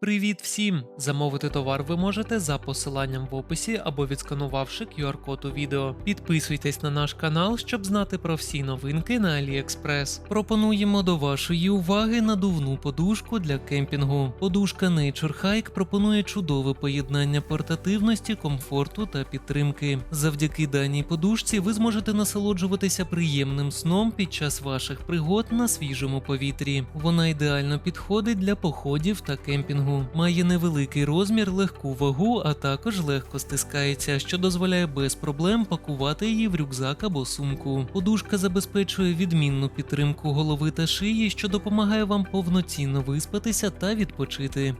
Привіт всім! Замовити товар ви можете за посиланням в описі або відсканувавши QR-код у відео. Підписуйтесь на наш канал, щоб знати про всі новинки на AliExpress. Пропонуємо до вашої уваги надувну подушку для кемпінгу. Подушка Nature Hike пропонує чудове поєднання портативності, комфорту та підтримки. Завдяки даній подушці ви зможете насолоджуватися приємним сном під час ваших пригод на свіжому повітрі. Вона ідеально підходить для походів та кемпінгу. Має невеликий розмір, легку вагу, а також легко стискається, що дозволяє без проблем пакувати її в рюкзак або сумку. Подушка забезпечує відмінну підтримку голови та шиї, що допомагає вам повноцінно виспатися та відпочити.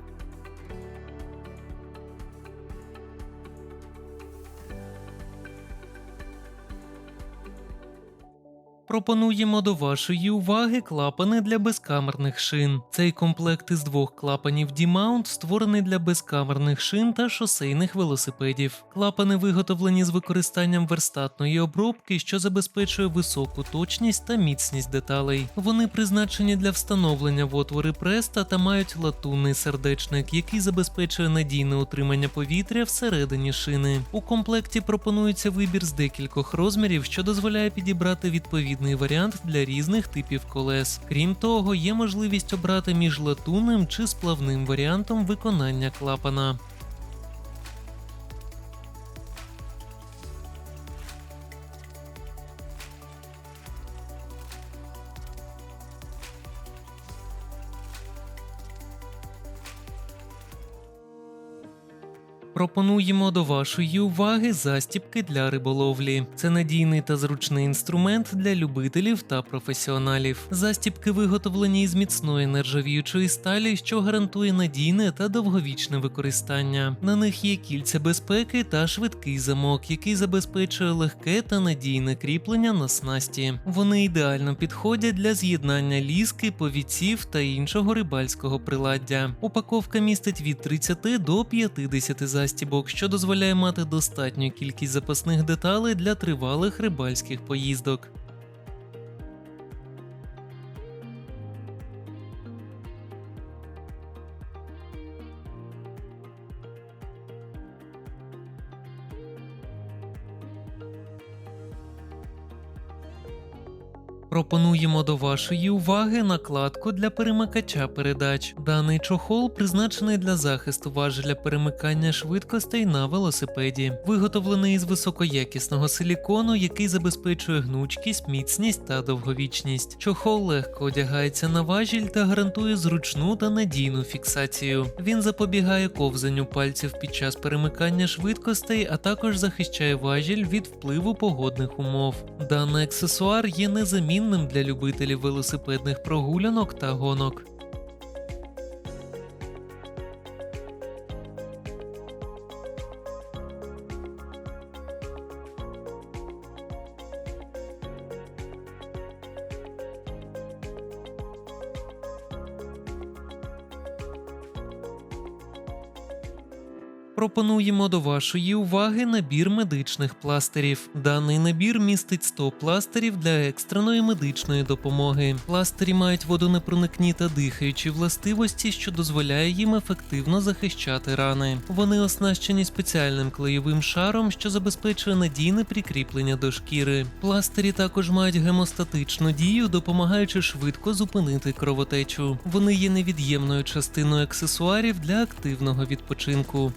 Пропонуємо до вашої уваги клапани для безкамерних шин. Цей комплект із двох клапанів D-Mount створений для безкамерних шин та шосейних велосипедів. Клапани виготовлені з використанням верстатної обробки, що забезпечує високу точність та міцність деталей. Вони призначені для встановлення в отвори преста та мають латунний сердечник, який забезпечує надійне утримання повітря всередині шини. У комплекті пропонується вибір з декількох розмірів, що дозволяє підібрати відповідний варіант для різних типів колес. Крім того, є можливість обрати між латунним чи сплавним варіантом виконання клапана. Пропонуємо до вашої уваги застіпки для риболовлі. Це надійний та зручний інструмент для любителів та професіоналів. Застіпки виготовлені із міцної нержавіючої сталі, що гарантує надійне та довговічне використання. На них є кільця безпеки та швидкий замок, який забезпечує легке та надійне кріплення на снасті. Вони ідеально підходять для з'єднання ліски, повіців та іншого рибальського приладдя. Упаковка містить від 30 до 50 застібок, що дозволяє мати достатню кількість запасних деталей для тривалих рибальських поїздок. Пропонуємо до вашої уваги накладку для перемикача передач. Даний чохол призначений для захисту важеля перемикання швидкостей на велосипеді, виготовлений із високоякісного силікону, який забезпечує гнучкість, міцність та довговічність. Чохол легко одягається на важіль та гарантує зручну та надійну фіксацію. Він запобігає ковзанню пальців під час перемикання швидкостей, а також захищає важіль від впливу погодних умов. Даний аксесуар є незамінним для любителів велосипедних прогулянок та гонок. Пропонуємо до вашої уваги набір медичних пластирів. Даний набір містить 100 пластирів для екстреної медичної допомоги. Пластирі мають водонепроникні та дихаючі властивості, що дозволяє їм ефективно захищати рани. Вони оснащені спеціальним клеєвим шаром, що забезпечує надійне прикріплення до шкіри. Пластирі також мають гемостатичну дію, допомагаючи швидко зупинити кровотечу. Вони є невід'ємною частиною аксесуарів для активного відпочинку.